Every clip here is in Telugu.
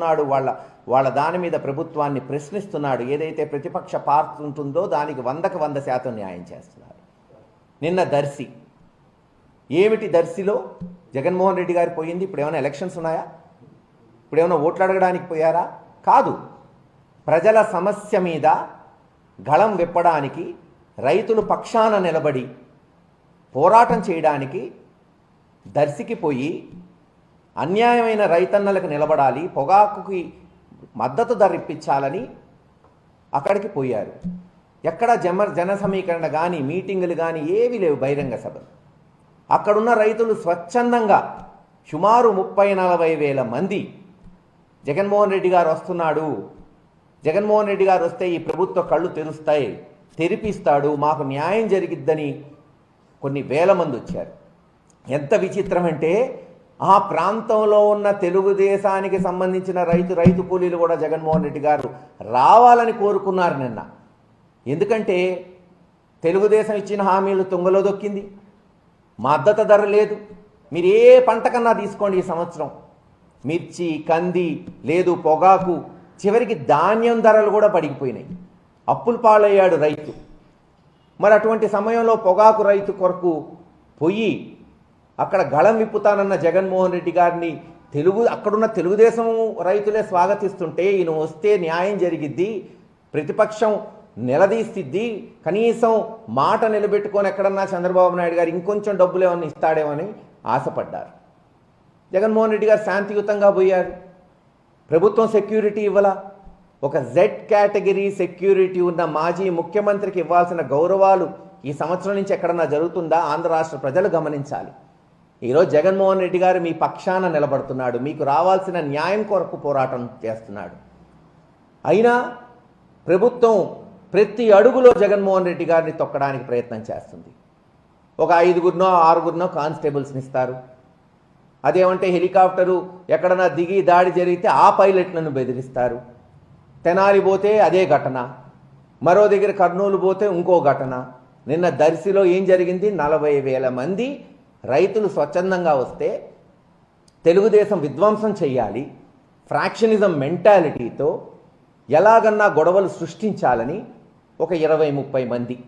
అంటున్నాడు వాళ్ళ వాళ్ళ దాని మీద ప్రభుత్వాన్ని ప్రశ్నిస్తున్నాడు. ఏదైతే ప్రతిపక్ష పార్టీ ఉంటుందో దానికి వందకు వంద శాతం న్యాయం చేస్తున్నారు నిన్న దర్శి. ఏమిటి దర్శిలో? జగన్మోహన్ రెడ్డి గారు పోయింది ఇప్పుడు ఏమైనా ఎలక్షన్స్ ఉన్నాయా? ఇప్పుడు ఏమైనా ఓట్లు అడగడానికి పోయారా? కాదు. ప్రజల సమస్య మీద గళం విప్పడానికి రైతులు పక్షాన నిలబడి పోరాటం చేయడానికి దర్శికి పోయి అన్యాయమైన రైతన్నలకు నిలబడాలి పొగాకుకి మద్దతు ధర ఇప్పించాలని అక్కడికి పోయారు. ఎక్కడ జమ జన సమీకరణ కానీ మీటింగులు కానీ ఏవి లేవు బహిరంగ సభలు. అక్కడున్న రైతులు స్వచ్ఛందంగా సుమారు ముప్పై నలభై వేల మంది జగన్మోహన్ రెడ్డి గారు వస్తున్నాడు. జగన్మోహన్ రెడ్డి గారు వస్తే ఈ ప్రభుత్వ కళ్ళు తెరుస్తాయి తెరిపిస్తాడు మాకు న్యాయం జరిగిద్దని కొన్ని వేల మంది వచ్చారు. ఎంత విచిత్రం అంటే ఆ ప్రాంతంలో ఉన్న తెలుగుదేశానికి సంబంధించిన రైతు రైతు కూలీలు కూడా జగన్మోహన్ రెడ్డి గారు రావాలని కోరుకున్నారు నిన్న. ఎందుకంటే తెలుగుదేశం ఇచ్చిన హామీలు తుంగలో దొక్కింది. మద్దతు ధర లేదు. మీరు ఏ పంటకన్నా తీసుకోండి ఈ సంవత్సరం. మిర్చి కంది లేదు పొగాకు చివరికి ధాన్యం ధరలు కూడా పడిగిపోయినాయి. అప్పులు పాలయ్యాడు రైతు. మరి అటువంటి సమయంలో పొగాకు రైతు కొరకు పొయ్యి అక్కడ గళం విప్పుతానన్న జగన్మోహన్ రెడ్డి గారిని తెలుగు అక్కడున్న తెలుగుదేశం రైతులే స్వాగతిస్తుంటే ఈయన వస్తే న్యాయం జరిగిద్ది ప్రతిపక్షం నిలదీస్తుంది కనీసం మాట నిలబెట్టుకొని ఎక్కడన్నా చంద్రబాబు నాయుడు గారు ఇంకొంచెం డబ్బులు ఏమన్నా ఇస్తాడేమని ఆశపడ్డారు. జగన్మోహన్ రెడ్డి గారు శాంతియుతంగా పోయారు. ప్రభుత్వం సెక్యూరిటీ ఇవ్వాల. ఒక జెడ్ కేటగిరీ సెక్యూరిటీ ఉన్న మాజీ ముఖ్యమంత్రికి ఇవ్వాల్సిన గౌరవాలు ఈ సంవత్సరం నుంచి ఎక్కడన్నా జరుగుతుందా? ఆంధ్ర రాష్ట్ర ప్రజలు గమనించాలి. ఈరోజు జగన్మోహన్ రెడ్డి గారు మీ పక్షాన నిలబడుతున్నాడు మీకు రావాల్సిన న్యాయం కొరకు పోరాటం చేస్తున్నాడు. అయినా ప్రభుత్వం ప్రతి అడుగులో జగన్మోహన్ రెడ్డి గారిని తొక్కడానికి ప్రయత్నం చేస్తుంది. ఒక ఐదుగురినో ఆరుగురినో కానిస్టేబుల్స్ని ఇస్తారు. అదేమంటే హెలికాప్టరు ఎక్కడన్నా దిగి దాడి జరిగితే ఆ పైలట్లను బెదిరిస్తారు. తెనాలి పోతే అదే ఘటన మరో దగ్గర కర్నూలు పోతే ఇంకో ఘటన. నిన్న దర్శిలో ఏం జరిగింది? నలభై వేల మంది రైతులు స్వచ్ఛందంగా వస్తే తెలుగుదేశం విధ్వంసం చేయాలి ఫ్రాక్షనిజం మెంటాలిటీతో ఎలాగన్నా గొడవలు సృష్టించాలని ఒక ఇరవై ముప్పై మంది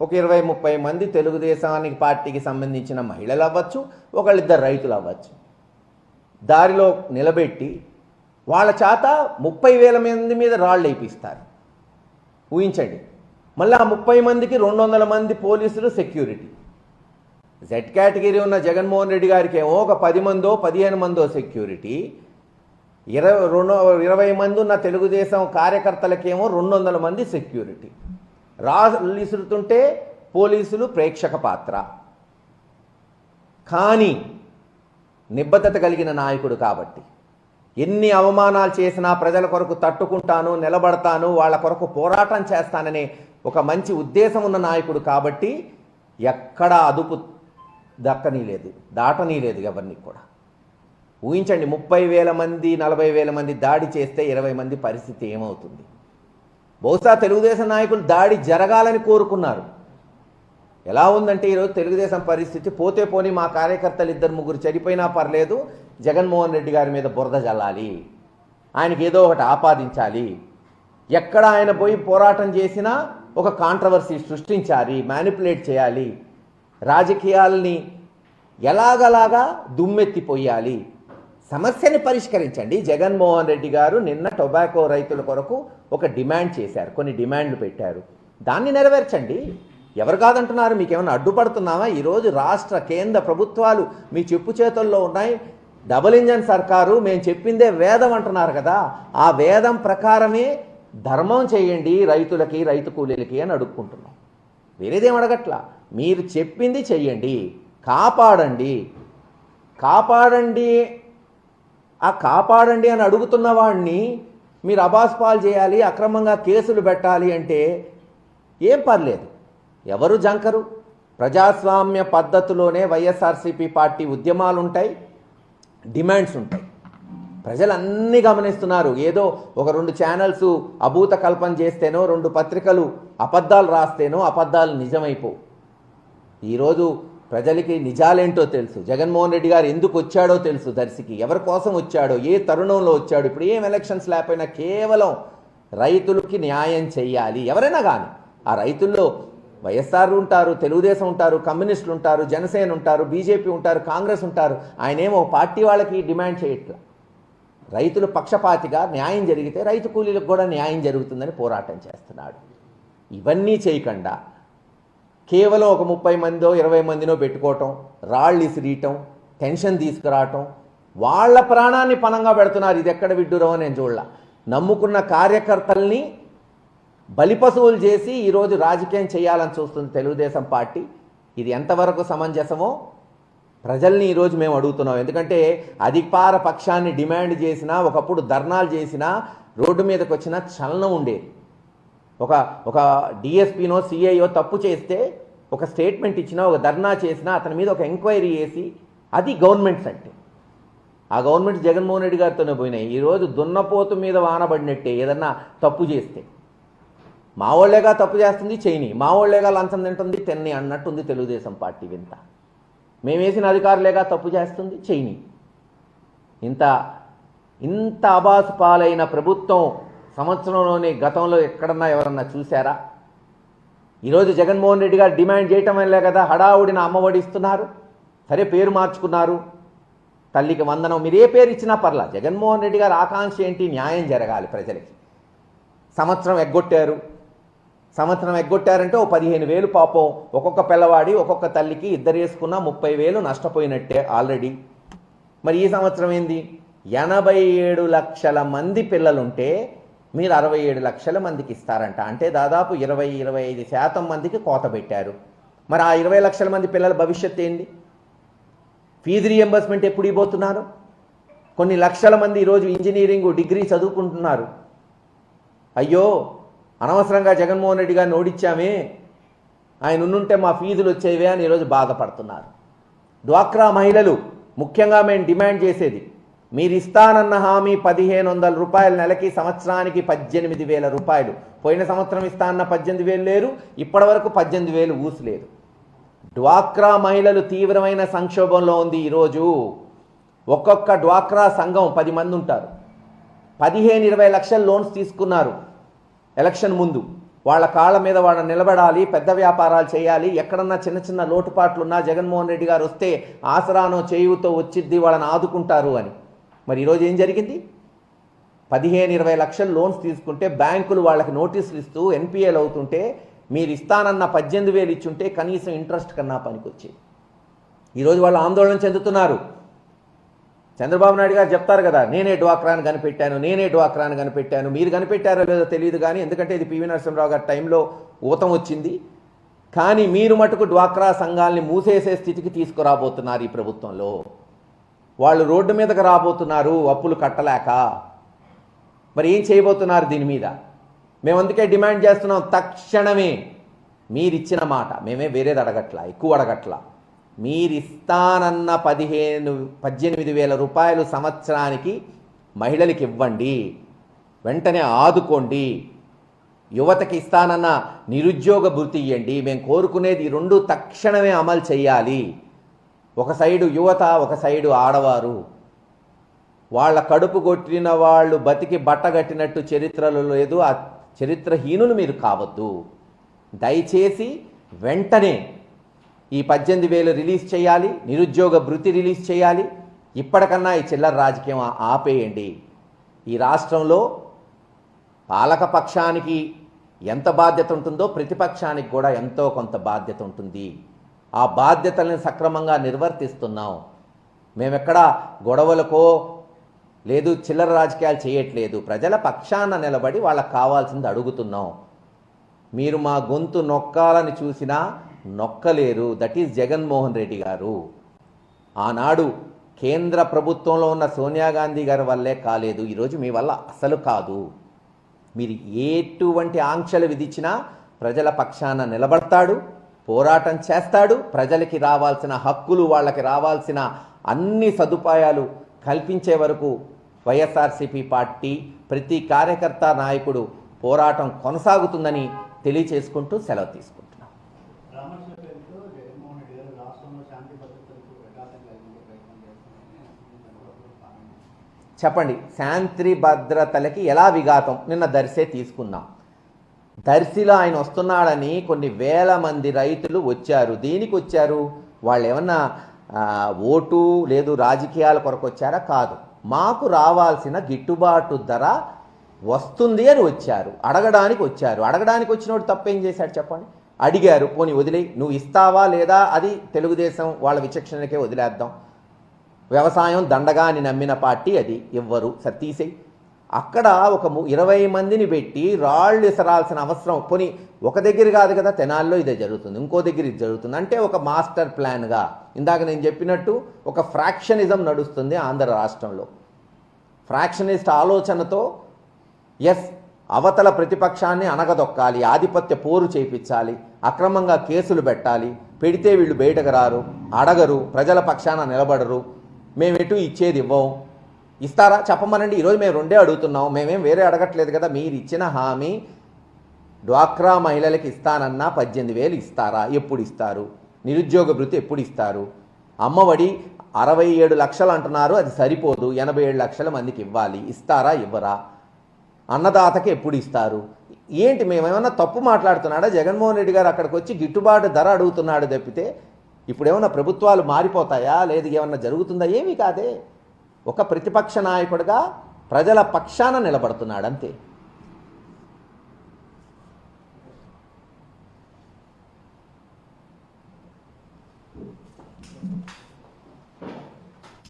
ఒక ఇరవై ముప్పై మంది తెలుగుదేశానికి పార్టీకి సంబంధించిన మహిళలు అవ్వచ్చు ఒకళ్ళిద్దరు రైతులు అవ్వచ్చు. దారిలో నిలబెట్టి వాళ్ళ చేత ముప్పై వేల మంది మీద రాళ్ళు వేయిస్తారు ఊహించండి. మళ్ళీ ఆ ముప్పై మందికి రెండు వందల మంది పోలీసులు సెక్యూరిటీ. జెడ్ కేటగిరీ ఉన్న జగన్మోహన్ రెడ్డి గారికి ఏమో ఒక పది మందో పదిహేను మందో సెక్యూరిటీ ఇరవై రెండు ఇరవై మంది ఉన్న తెలుగుదేశం కార్యకర్తలకేమో రెండు వందల మంది సెక్యూరిటీ రాళ్ళు పోలీసులు ప్రేక్షక పాత్ర. కానీ నిబద్ధత కలిగిన నాయకుడు కాబట్టి. ఎన్ని అవమానాలు చేసినా ప్రజల కొరకు తట్టుకుంటాను నిలబడతాను వాళ్ళ కొరకు పోరాటం చేస్తాననే ఒక మంచి ఉద్దేశం ఉన్న నాయకుడు కాబట్టి ఎక్కడ అదుపు దక్కనీ లేదు దాటనీ లేదు ఎవరిని కూడా. ఊహించండి ముప్పై వేల మంది నలభై వేల మంది దాడి చేస్తే ఇరవై మంది పరిస్థితి ఏమవుతుంది? బహుశా తెలుగుదేశం నాయకులు దాడి జరగాలని కోరుకున్నారు. ఎలా ఉందంటే ఈరోజు తెలుగుదేశం పరిస్థితి పోతే పోని మా కార్యకర్తలు ఇద్దరు ముగ్గురు చనిపోయినా పర్లేదు జగన్మోహన్ రెడ్డి గారి మీద బురద జల్లాలి ఆయనకి ఏదో ఒకటి ఆపాదించాలి. ఎక్కడ ఆయన పోయి పోరాటం చేసినా ఒక కాంట్రవర్సీ సృష్టించాలి మ్యానిపులేట్ చేయాలి. రాజకీయాల్ని ఎలాగలాగా దుమ్మెత్తిపోయాలి? సమస్యని పరిష్కరించండి. జగన్మోహన్ రెడ్డి గారు నిన్న టొబాకో రైతుల కొరకు ఒక డిమాండ్ చేశారు. కొన్ని డిమాండ్లు పెట్టారు. దాన్ని నెరవేర్చండి. ఎవరు కాదంటున్నారు? మీకేమైనా అడ్డుపడుతున్నామా ఈరోజు రాష్ట్ర కేంద్ర ప్రభుత్వాలు మీ చెప్పు చేతుల్లో ఉన్నాయి. డబుల్ ఇంజన్ సర్కారు మేము చెప్పిందే వేదం అంటున్నారు కదా. ఆ వేదం ప్రకారమే ధర్మం చేయండి రైతులకి రైతు కూలీలకి అని అడుక్కుంటున్నాం. వేరేదేం అడగట్లా? మీరు చెప్పింది చెయ్యండి కాపాడండి. కాపాడండి. ఆ కాపాడండి అని అడుగుతున్న వాడిని మీరు అబాస్పాలు చేయాలి అక్రమంగా కేసులు పెట్టాలి అంటే ఏం పర్లేదు. ఎవరు జంకరు? ప్రజాస్వామ్య పద్ధతిలోనే వైఎస్ఆర్సీపీ పార్టీ ఉద్యమాలు ఉంటాయి డిమాండ్స్ ఉంటాయి ప్రజలన్నీ గమనిస్తున్నారు. ఏదో ఒక రెండు ఛానల్స్ అభూత కల్పన చేస్తేనో రెండు పత్రికలు అబద్ధాలు రాస్తేనో అబద్ధాలు నిజమైపోవు. ఈరోజు ప్రజలకి నిజాలేంటో తెలుసు. జగన్మోహన్ రెడ్డి గారు ఎందుకు వచ్చాడో తెలుసు దర్శికి. ఎవరి కోసం వచ్చాడో ఏ తరుణంలో వచ్చాడు ఇప్పుడు ఏం ఎలక్షన్స్ లేకపోయినా కేవలం రైతులకి న్యాయం చేయాలి ఎవరైనా కానీ ఆ రైతుల్లో వైఎస్ఆర్ ఉంటారు తెలుగుదేశం ఉంటారు కమ్యూనిస్టులు ఉంటారు జనసేన ఉంటారు బీజేపీ ఉంటారు కాంగ్రెస్ ఉంటారు. ఆయన ఏమో పార్టీ వాళ్ళకి డిమాండ్ చేయట్లా. రైతులు పక్షపాతిగా న్యాయం జరిగితే రైతు కూలీలకు కూడా న్యాయం జరుగుతుందని పోరాటం చేస్తున్నాడు. ఇవన్నీ చేయకుండా కేవలం ఒక ముప్పై మందో ఇరవై మందినో పెట్టుకోవటం రాళ్ళు ఇసిరీయటం టెన్షన్ తీసుకురావటం వాళ్ళ ప్రాణాన్ని పణంగా పెడుతున్నారు. ఇది ఎక్కడ విడ్డూరమో నేను చూడాల. నమ్ముకున్న కార్యకర్తల్ని బలిపశువులు చేసి ఈరోజు రాజకీయం చేయాలని చూస్తుంది తెలుగుదేశం పార్టీ. ఇది ఎంతవరకు సమంజసమో ప్రజల్ని ఈరోజు మేము అడుగుతున్నాం. ఎందుకంటే అధికార పక్షాన్ని డిమాండ్ చేసినా ఒకప్పుడు ధర్నాలు చేసినా రోడ్డు మీదకి వచ్చిన చలనం ఉండేది. ఒక ఒక డిఎస్పీనో సిఐఓ తప్పు చేస్తే ఒక స్టేట్మెంట్ ఇచ్చినా ఒక ధర్నా చేసినా అతని మీద ఒక ఎంక్వైరీ చేసి అది గవర్నమెంట్స్ అంటే ఆ గవర్నమెంట్ జగన్మోహన్ రెడ్డి గారితోనే పోయినాయి. ఈరోజు దున్నపోతు మీద వానబడినట్టే ఏదన్నా తప్పు చేస్తే. మా వాళ్ళేగా తప్పు చేస్తుంది చేయని. మా వాళ్ళేగా లంచం తింటుంది తెన్ని అన్నట్టుంది తెలుగుదేశం పార్టీ వింత. మేమేసిన అధికారులేగా తప్పు చేస్తుంది చేయని. ఇంత ఇంత అబాసు పాలైన ప్రభుత్వం సంవత్సరంలోనే గతంలో ఎక్కడన్నా ఎవరన్నా చూశారా? ఈరోజు జగన్మోహన్ రెడ్డి గారు డిమాండ్ చేయటం వల్లే కదా హడావుడిన అమ్మఒడి ఇస్తున్నారు సరే పేరు మార్చుకున్నారు. తల్లికి వందనం మీరు ఏ పేరు ఇచ్చినా పర్లా. జగన్మోహన్ రెడ్డి గారు ఆకాంక్ష ఏంటి? న్యాయం జరగాలి ప్రజలకి. సంవత్సరం ఎగ్గొట్టారు. సంవత్సరం ఎగ్గొట్టారంటే ఓ పదిహేను వేలు పాపం. ఒక్కొక్క పిల్లవాడి ఒక్కొక్క తల్లికి ఇద్దరు వేసుకున్న ముప్పై వేలు నష్టపోయినట్టే ఆల్రెడీ. మరి ఈ సంవత్సరం ఏంది? ఎనభై ఏడు లక్షల మంది పిల్లలుంటే మీరు అరవై ఏడు లక్షల మందికి ఇస్తారంట. అంటే దాదాపు ఇరవై ఇరవై ఐదు శాతం మందికి కోత పెట్టారు. మరి ఆ ఇరవై లక్షల మంది పిల్లల భవిష్యత్తు ఏంది? ఫీజు రియంబర్స్మెంట్ ఎప్పుడు ఇవ్వబోతున్నారు? కొన్ని లక్షల మంది ఈరోజు ఇంజనీరింగ్ డిగ్రీ చదువుకుంటున్నారు. అయ్యో అనవసరంగా జగన్మోహన్ రెడ్డి గారిని ఓడిచ్చామే. ఆయన ఉండుంటే మా ఫీజులు వచ్చేవే అని ఈరోజు బాధపడుతున్నారు. డ్వాక్రా మహిళలు ముఖ్యంగా మేము డిమాండ్ చేసేది మీరు ఇస్తానన్న హామీ పదిహేను వందల రూపాయల నెలకి సంవత్సరానికి పద్దెనిమిది వేల రూపాయలు. పోయిన సంవత్సరం ఇస్తా అన్న పద్దెనిమిది వేలు లేరు ఇప్పటి వరకు పద్దెనిమిది వేలు ఊసలేదు డ్వాక్రా మహిళలు తీవ్రమైన సంక్షోభంలో ఉంది ఈరోజు. ఒక్కొక్క డ్వాక్రా సంఘం పది మంది ఉంటారు. పదిహేను ఇరవై లక్షల లోన్స్ తీసుకున్నారు ఎలక్షన్ ముందు. వాళ్ళ కాళ్ళ మీద వాళ్ళ నిలబడాలి పెద్ద వ్యాపారాలు చేయాలి. ఎక్కడన్నా చిన్న చిన్న లోటుపాట్లున్నా జగన్మోహన్ రెడ్డి గారు వస్తే ఆసరానో చేయుతో వచ్చిద్ది వాళ్ళని ఆదుకుంటారు అని. మరి ఈరోజు ఏం జరిగింది? పదిహేను ఇరవై లక్షల లోన్స్ తీసుకుంటే బ్యాంకులు వాళ్ళకి నోటీసులు ఇస్తూ ఎన్పిఏలు అవుతుంటే మీరు ఇస్తానన్న పద్దెనిమిది వేలు ఇచ్చుంటే కనీసం ఇంట్రెస్ట్ కన్నా పనికొచ్చేది. ఈరోజు వాళ్ళు ఆందోళన చెందుతున్నారు. చంద్రబాబు నాయుడు గారు చెప్తారు కదా నేనే డ్వాక్రాని కనిపెట్టాను నేనే డ్వాక్రాని కనిపెట్టాను మీరు కనిపెట్టారో లేదో తెలియదు కానీ ఎందుకంటే ఇది పివి నరసింహరావు గారి టైంలో ఊతం వచ్చింది. కానీ మీరు మటుకు డ్వాక్రా సంఘాల్ని మూసేసే స్థితికి తీసుకురాబోతున్నారు ఈ ప్రభుత్వంలో. వాళ్ళు రోడ్డు మీదకి రాబోతున్నారు అప్పులు కట్టలేక. మరి ఏం చేయబోతున్నారు దీని మీద? మేము అందుకే డిమాండ్ చేస్తున్నాం తక్షణమే మీరిచ్చిన మాట. మేమే వేరేది అడగట్లా ఎక్కువ అడగట్లా. మీరిస్తానన్న పదిహేను పద్దెనిమిది వేల రూపాయలు సంవత్సరానికి మహిళలకి ఇవ్వండి. వెంటనే ఆదుకోండి. యువతకి ఇస్తానన్న నిరుద్యోగ భృతి ఇవ్వండి మేము కోరుకునేది ఈ రెండు తక్షణమే అమలు చేయాలి. ఒక సైడు యువత ఒక సైడు ఆడవారు. వాళ్ళ కడుపు కొట్టిన వాళ్ళు బతికి బట్టగట్టినట్టు చరిత్రలో లేదు. ఆ చరిత్రహీనులు మీరు కావద్దు. దయచేసి వెంటనే ఈ పద్దెనిమిది వేలు రిలీజ్ చేయాలి. నిరుద్యోగ భృతి రిలీజ్ చేయాలి. ఇప్పటికన్నా ఈ చిల్లర రాజకీయం ఆపేయండి. ఈ రాష్ట్రంలో పాలకపక్షానికి ఎంత బాధ్యత ఉంటుందో ప్రతిపక్షానికి కూడా ఎంతో కొంత బాధ్యత ఉంటుంది. ఆ బాధ్యతలను సక్రమంగా నిర్వర్తిస్తున్నాం. మేమెక్కడ గొడవలకో లేదు చిల్లర రాజకీయాలు చేయట్లేదు. ప్రజల పక్షాన నిలబడి వాళ్ళకి కావాల్సింది అడుగుతున్నాం. మీరు మా గొంతు నొక్కాలని చూసినా నొక్కలేరు. That is Jaganmohan Reddy garu. ఆనాడు కేంద్ర ప్రభుత్వంలో ఉన్న సోనియా గాంధీ గారి వల్లే కాలేదు. ఈరోజు మీ వల్ల అసలు కాదు. మీరు ఎటువంటి ఆంక్షలు విధించినా ప్రజల పక్షాన నిలబడతాడు. పోరాటం చేస్తాడు. ప్రజలకి రావాల్సిన హక్కులు వాళ్ళకి రావాల్సిన అన్ని సదుపాయాలు కల్పించే వరకు వైఎస్ఆర్సీపీ పార్టీ ప్రతి కార్యకర్త నాయకుడు పోరాటం కొనసాగుతుందని తెలియచేసుకుంటూ సెలవు తీసుకుంటున్నాం. చెప్పండి శాంతి భద్రతలకి ఎలా విఘాతం? నిన్న దర్శే తీసుకుందాం. దర్శిలో ఆయన వస్తున్నాడని కొన్ని వేల మంది రైతులు వచ్చారు. దేనికి వచ్చారు? వాళ్ళు ఏమన్నా ఓటు లేదు రాజకీయాల కొరకు వచ్చారా? కాదు. మాకు రావాల్సిన గిట్టుబాటు ధర వస్తుంది అని వచ్చారు. అడగడానికి వచ్చారు. అడగడానికి వచ్చినోడు తప్పేం చేశాడు చెప్పండి? అడిగారు. పోనీ వదిలే నువ్వు ఇస్తావా లేదా? అది తెలుగుదేశం వాళ్ళ విచక్షణకే వదిలేద్దాం. వ్యవసాయం దండగా అని నమ్మిన పార్టీ అది. ఇవ్వరు సరే తీసేయి. అక్కడ ఒక ము- ఇరవై మందిని పెట్టి రాళ్ళు ఇసరాల్సిన అవసరం. పోనీ ఒక దగ్గర కాదు కదా తెనాల్లో ఇదే జరుగుతుంది ఇంకో దగ్గర ఇది జరుగుతుంది. అంటే ఒక మాస్టర్ ప్లాన్గా. ఇందాక నేను చెప్పినట్టు ఒక ఫ్రాక్షనిజం నడుస్తుంది ఆంధ్ర రాష్ట్రంలో. ఫ్రాక్షనిస్ట్ ఆలోచనతో ఎస్ అవతల ప్రతిపక్షాన్ని అనగదొక్కాలి ఆధిపత్య పోరు చేపించాలి అక్రమంగా కేసులు పెట్టాలి పెడితే వీళ్ళు బయటకు రారు అడగరు ప్రజల పక్షాన నిలబడరు మేము ఎటు ఇచ్చేది ఇవ్వం ఇస్తారా? చెప్పమనండి. ఈరోజు మేము రెండే అడుగుతున్నాం. మేమేం వేరే అడగట్లేదు కదా. మీరు ఇచ్చిన హామీ డ్వాక్రా మహిళలకు ఇస్తానన్నా పద్దెనిమిది వేలు ఇస్తారా? ఎప్పుడు ఇస్తారు? నిరుద్యోగ భృతి ఎప్పుడు ఇస్తారు? అమ్మఒడి అరవై ఏడు లక్షలు అంటున్నారు. అది సరిపోదు. ఎనభై ఏడు లక్షల మందికి ఇవ్వాలి. ఇస్తారా? ఇవ్వరా? అన్నదాతకి ఎప్పుడు ఇస్తారు? ఏంటి మేమేమన్నా తప్పు మాట్లాడుతున్నాడా? జగన్మోహన్ రెడ్డి గారు అక్కడికి వచ్చి గిట్టుబాటు ధర అడుగుతున్నాడు తప్పితే ఇప్పుడు ఏమైనా ప్రభుత్వాలు మారిపోతాయా? లేదు ఏమన్నా జరుగుతుందా? ఏమీ కాదే. ఒక ప్రతిపక్ష నాయకుడిగా ప్రజల పక్షాన నిలబడుతున్నాడు అంతే